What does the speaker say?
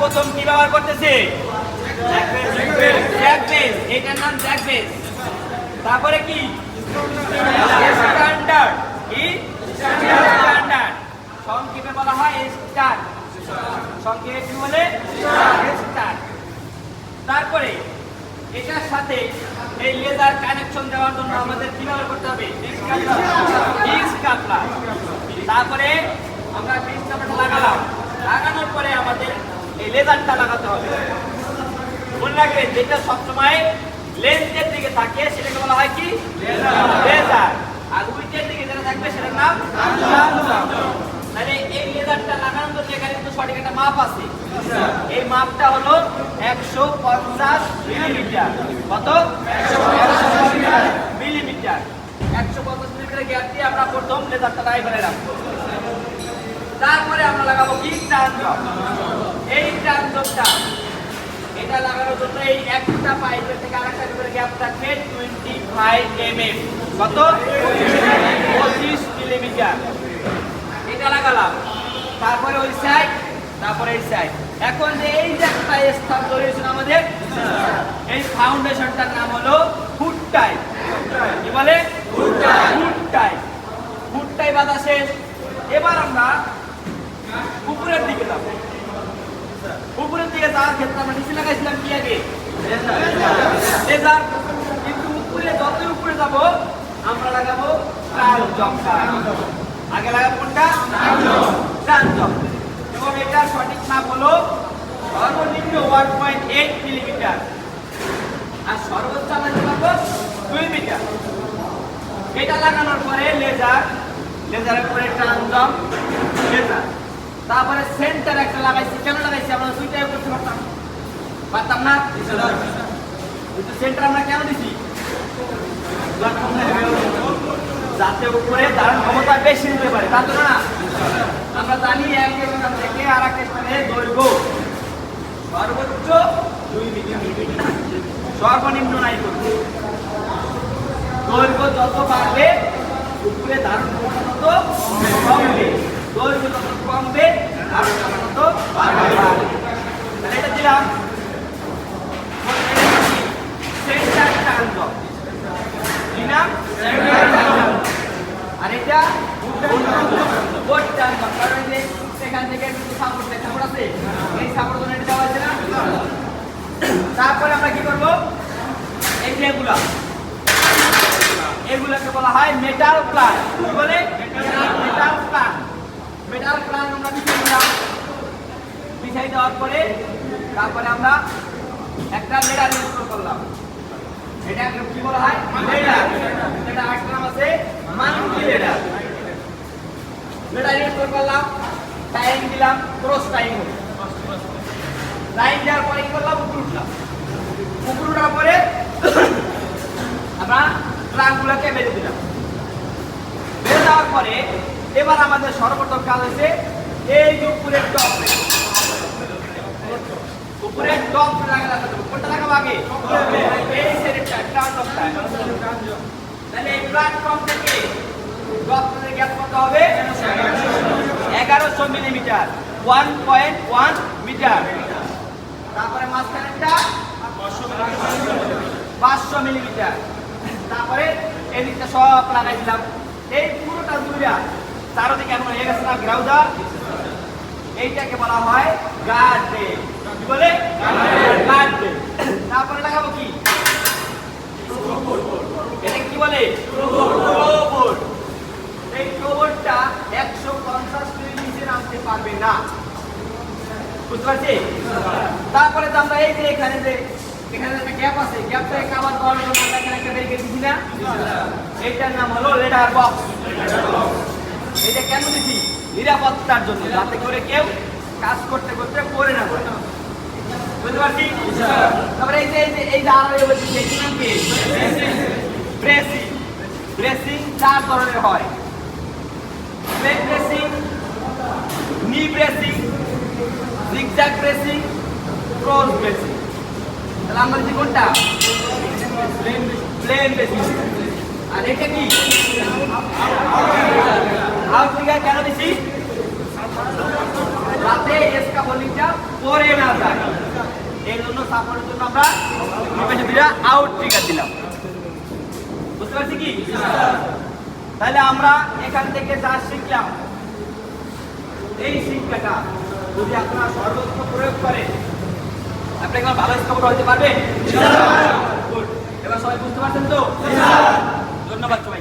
প্রথম কি ব্যবহার করতেছে? জ্যাকবেস এটার নাম জ্যাকবেস তারপরে কি? স্ট্যান্ডার্ড কি? স্ট্যান্ডার্ড সংক্ষেপে বলা হয় স্টার সংক্ষেপে কি বলে? স্টার তারপরে, এটার সাথে এই লেজার কানেকশন দেওয়ার জন্য আমাদের কি ব্যবহার করতে হবে? তারপরে আমরা লাগালাম। লাগানোর পরে আমাদের এই লেজারটা লাগাতে হবে। মনে রাখবেন, যেটা সবসময় লেন্সের দিকে থাকে সেটাকে বলা হয় কি? লেজার আর উইটের দিকে যেটা থাকবে সেটার নাম এই লেজারটা লাগানোর জন্য এখানে কিন্তু সঠিক একটা মাপ আছে। এই মাপটা হলো একশো পঞ্চাশ মিলিমিটার। কত? মিলিমিটার। একশো পঞ্চাশ মিলিমিটার গ্যাপ দিয়ে আমরা প্রথম লেজারটা লাগাই ফেলে রাখব তারপরে আমরা লাগাবো কি ট্রানজব এই ট্রানজবটা এটা লাগানোর জন্য এই একটা পাইপের থেকে আরেকটা ভিতরে গ্যাপ থাকবে টোয়েন্টি ফাইভ এম এম কত? পঁচিশ মিলিমিটার এটা লাগালাম। তারপরে ওই সাইড তারপরে এই সাইড এখন যে এই যে একটা স্থান তৈরি হয়েছিল আমাদের, এই ফাউন্ডেশনটার নাম হলো ফুট টাইপ কি বলে ফুট টাইপ ফুট টাইপ বাঁধা শেষ এবার আমরা উপরের দিকে যাব সর্বনিম্ন ওয়ান পয়েন্ট এইট মিলিমিটার আর সর্বোচ্চ দুই মিটার। এটা লাগানোর পরে লেজার লেজারের পরে ট্রানজম লেজার তারপরে সেন্টার একটা লাগাইছি। কেন লাগাইছি? আমরা দুইটাই করতে পারতাম। পারতাম না? কিন্তু সেন্টার আমরা কেন দিছি? যাতে উপরে ধারণ ক্ষমতা বেশি নিতে পারে। তা তো না আমরা জানি এক স্থান থেকে আর এক স্থানে দৈর্ঘ্য সর্বোচ্চ দুই মিটার। সর্বনিম্ন নাই করবে দৈর্ঘ্য যত বাড়বে উপরে ধারণ ক্ষমতা তত কমবে। দৈর্ঘ্য যত কমবে এটা দিলাম আর এটা বোর্ড যে সেখান থেকে কিন্তু সাপোর্ট এই সাপোর্ট তারপরে আমরা কি করব? এই যে এগুলা। এগুলোকে বলা হয় মেটাল প্লান কি বলে মেটাল প্লান মেটাল প্লান আমরা বিছিয়ে দিলাম বিছাই দেওয়ার পরে তারপরে আমরা একটা লেডার ইনস্টল করলাম। টাইম দেওয়ার পরে করলাম? উপর উঠলাম। উপর উঠার পরে আমরা ট্রাকগুলোকে বেঁধে দিলাম। বেঁধে দেওয়ার পরে এবার আমাদের সর্বপ্রথম কাজ হয়েছে, এই যে উপরের টপ উপরের টপ লাগাতে হবে কোনটা লাগাবো আগে এই সেটটা ট্রান টপটা তাহলে এই প্ল্যাটফর্ম থেকে টপ গ্যাপ কত হবে? এগারোশো millimetre one point one metre. তারপরে মাঝখানেরটা পাঁচশো মিলিমিটার। তারপরে এই দিকটা সব লাগাই দিলাম। এই পুরোটা দুইটা চারোদিকে এখন হয়ে গেছে না গ্রাউজার এইটাকে বলা হয় গার্ড কি বলে? গার্ড তারপরে লাগাবো কি? এটা কি বলে? প্রোবোর্ড এই প্রোবোর্ডটা একশো পঞ্চাশ মিলি নিচে নামতে পারবে না। বুঝতে পারছি? তারপরে তো আমরা এই যে এখানে যে এখানে একটা গ্যাপ আছে গ্যাপটাকে কাভার করার জন্য এখানে একটা রেখে দিছি না এইটার নাম হলো লেডার বক্স এটা কেন দিছি? নিরাপত্তার জন্য, যাতে করে কেউ কাজ করতে করতে পড়ে না যায় বুঝতে পারছি? ব্রেসিং তাহলে কোনটা? প্লেন আর এটা কি হাফ ফিগার কেন দিছি যাতে স্কাফোল্ডিংটা পরে না যায় এর জন্য আমরা নিমেষে দুইটা আউট ট্রিগার দিলাম। বুঝতে পারছি কি? তাহলে আমরা এখান থেকে যা শিখলাম এই শিক্ষাটা যদি আপনারা সর্বত্র প্রয়োগ করেন আপনি একবার ভালো স্কোর হতে পারবেন? এবার সবাই বুঝতে পারছেন তো? ধন্যবাদ সবাইকে।